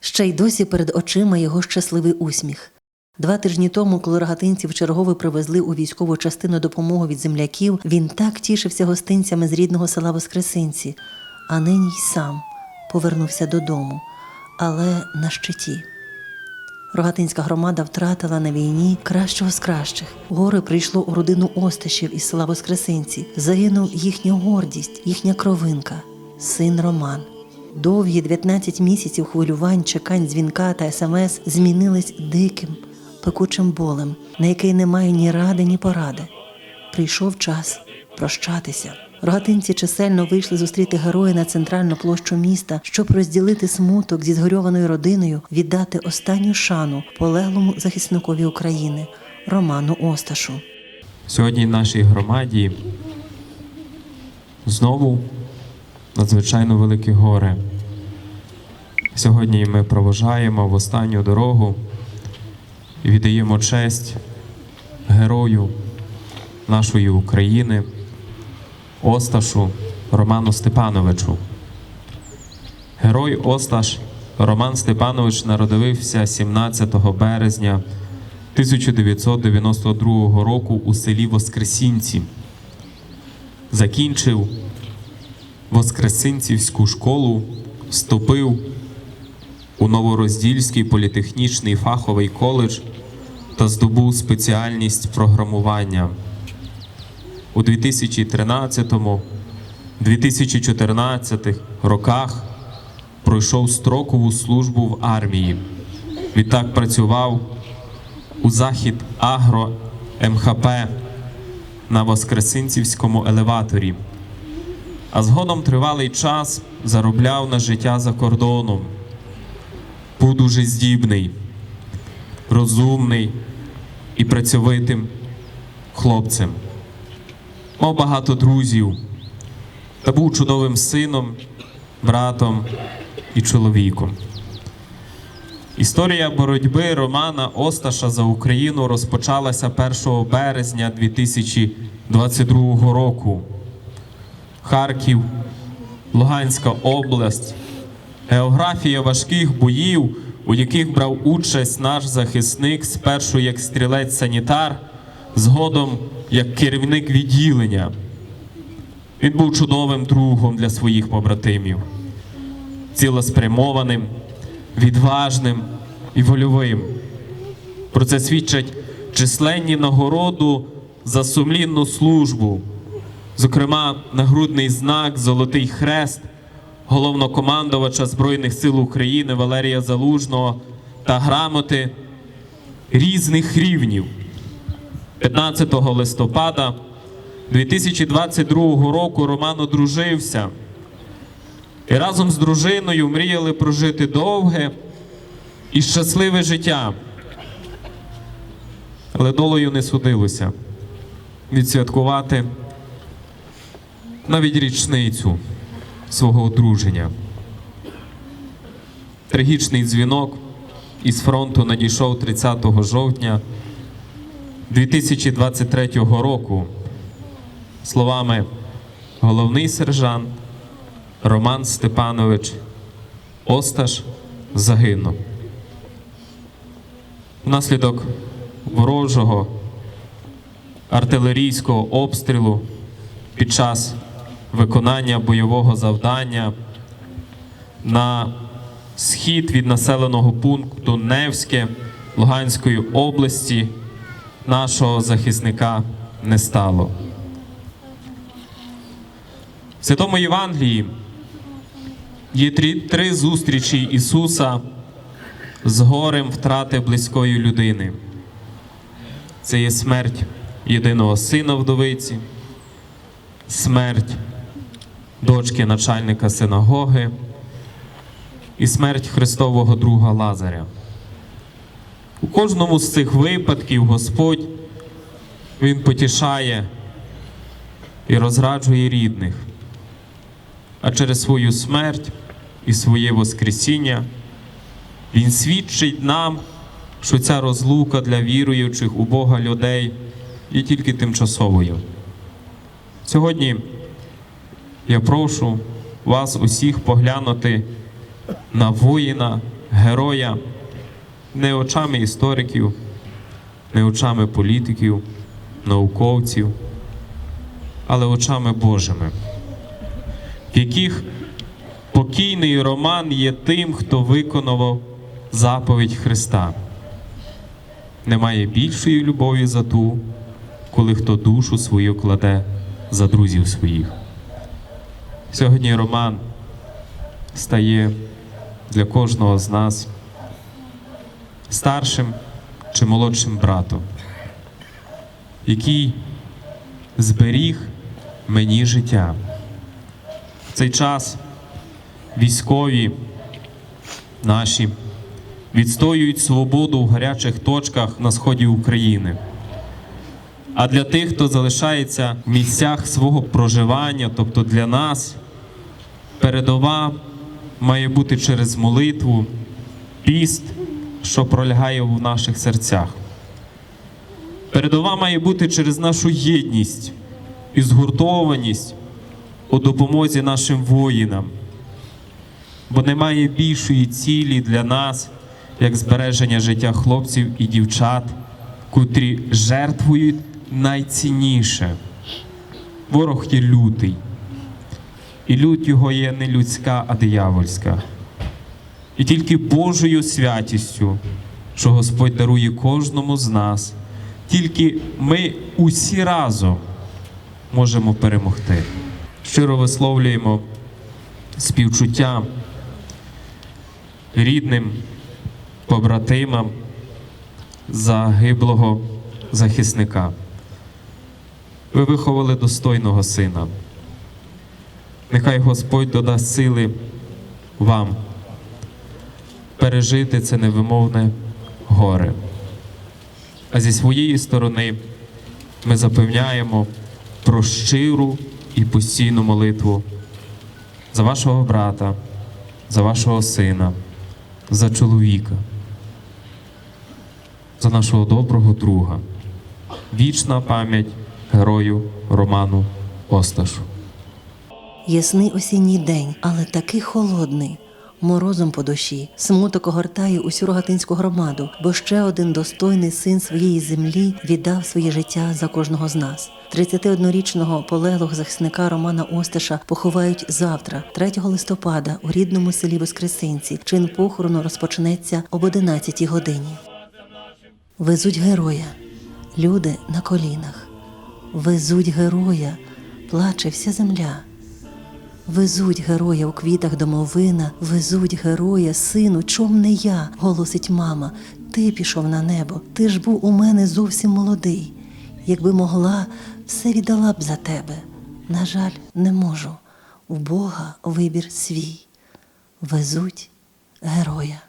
Ще й досі перед очима його щасливий усміх. Два тижні тому, коли рогатинці вчергове привезли у військову частину допомогу від земляків, він так тішився гостинцями з рідного села Воскресинці, а нині й сам повернувся додому, але на щиті. Рогатинська громада втратила на війні кращого з кращих. Горе прийшло у родину Осташів із села Воскресинці. Загинув їхня гордість, їхня кровинка, син Роман. Довгі 19 місяців хвилювань, чекань, дзвінка та смс змінились диким, пекучим болем, на який немає ні ради, ні поради. Прийшов час прощатися. Рогатинці чисельно вийшли зустріти героя на центральну площу міста, щоб розділити смуток зі згорьованою родиною, віддати останню шану полеглому захисникові України Роману Осташу. Сьогодні в нашій громаді знову надзвичайно велике горе. Сьогодні ми проважаємо в останню дорогу і віддаємо честь герою нашої України Осташу Роману Степановичу. Герой Осташ Роман Степанович народився 17 березня 1992 року у селі Воскресінці. Закінчив Воскресинцівську школу, вступив у Новороздільський політехнічний фаховий коледж та здобув спеціальність програмування. У 2013-2014 роках пройшов строкову службу в армії. Відтак працював у захід Агро МХП на Воскресинцівському елеваторі, а згодом тривалий час заробляв на життя за кордоном. Був дуже здібний, розумний і працьовитим хлопцем. Мав багато друзів та був чудовим сином, братом і чоловіком. Історія боротьби Романа Осташа за Україну розпочалася 1 березня 2022 року. Харків, Луганська область, географія важких боїв, у яких брав участь наш захисник спершу як стрілець-санітар, згодом як керівник відділення. Він був чудовим другом для своїх побратимів, цілеспрямованим, відважним і вольовим. Про це свідчать численні нагороду за сумлінну службу, зокрема, нагрудний знак Золотий Хрест головнокомандувача Збройних сил України Валерія Залужного та грамоти різних рівнів. 15 листопада 2022 року Роман одружився і разом з дружиною мріяли прожити довге і щасливе життя. Але долею не судилося відсвяткувати навіть річницю свого одруження. Трагічний дзвінок із фронту надійшов 30 жовтня 2023 року словами головний сержант Роман Степанович Осташ загинув. Внаслідок ворожого артилерійського обстрілу під час виконання бойового завдання на схід від населеного пункту Невське Луганської області нашого захисника не стало. В Святому Євангелії є три, зустрічі Ісуса з горем втрати близької людини. Це є смерть єдиного сина вдовиці, смерть дочки начальника синагоги і смерть Христового друга Лазаря. У кожному з цих випадків Господь Він потішає і розраджує рідних, а через свою смерть і своє Воскресіння Він свідчить нам, що ця розлука для віруючих у Бога людей є тільки тимчасовою. Сьогодні я прошу вас усіх поглянути на воїна героя не очами істориків, не очами політиків, науковців, але очами Божими, в яких покійний Роман є тим, хто виконував заповідь Христа. Немає більшої любові за ту, коли хто душу свою кладе за друзів своїх. Сьогодні Роман стає для кожного з нас старшим чи молодшим братом, який зберіг мені життя. В цей час військові наші відстоюють свободу в гарячих точках на сході України. А для тих, хто залишається в місцях свого проживання, тобто для нас, передова має бути через молитву, піст, що пролягає в наших серцях. Передова має бути через нашу єдність і згуртованість у допомозі нашим воїнам. Бо немає більшої цілі для нас, як збереження життя хлопців і дівчат, котрі жертвують найцінніше. Ворог є лютий. І лють його є не людська, а диявольська. І тільки Божою святістю, що Господь дарує кожному з нас, тільки ми усі разом можемо перемогти. Щиро висловлюємо співчуття рідним, побратимам загиблого захисника. Ви виховали достойного сина. Нехай Господь додасть сили вам пережити це невимовне горе. А зі своєї сторони ми запевняємо про щиру і постійну молитву за вашого брата, за вашого сина, за чоловіка, за нашого доброго друга. Вічна пам'ять герою Роману Осташу. Ясний осінній день, але такий холодний. Морозом по душі, смуток огортає усю рогатинську громаду, бо ще один достойний син своєї землі віддав своє життя за кожного з нас. 31-річного полеглого захисника Романа Осташа поховають завтра, 3 листопада, у рідному селі Воскресинці. Чин похорону розпочнеться об 11 годині. Везуть героя, люди на колінах. Везуть героя, плаче вся земля. Везуть героя у квітах домовина, везуть героя, сину, чом не я, голосить мама. Ти пішов на небо, ти ж був у мене зовсім молодий. Якби могла, все віддала б за тебе. На жаль, не можу. У Бога вибір свій. Везуть героя.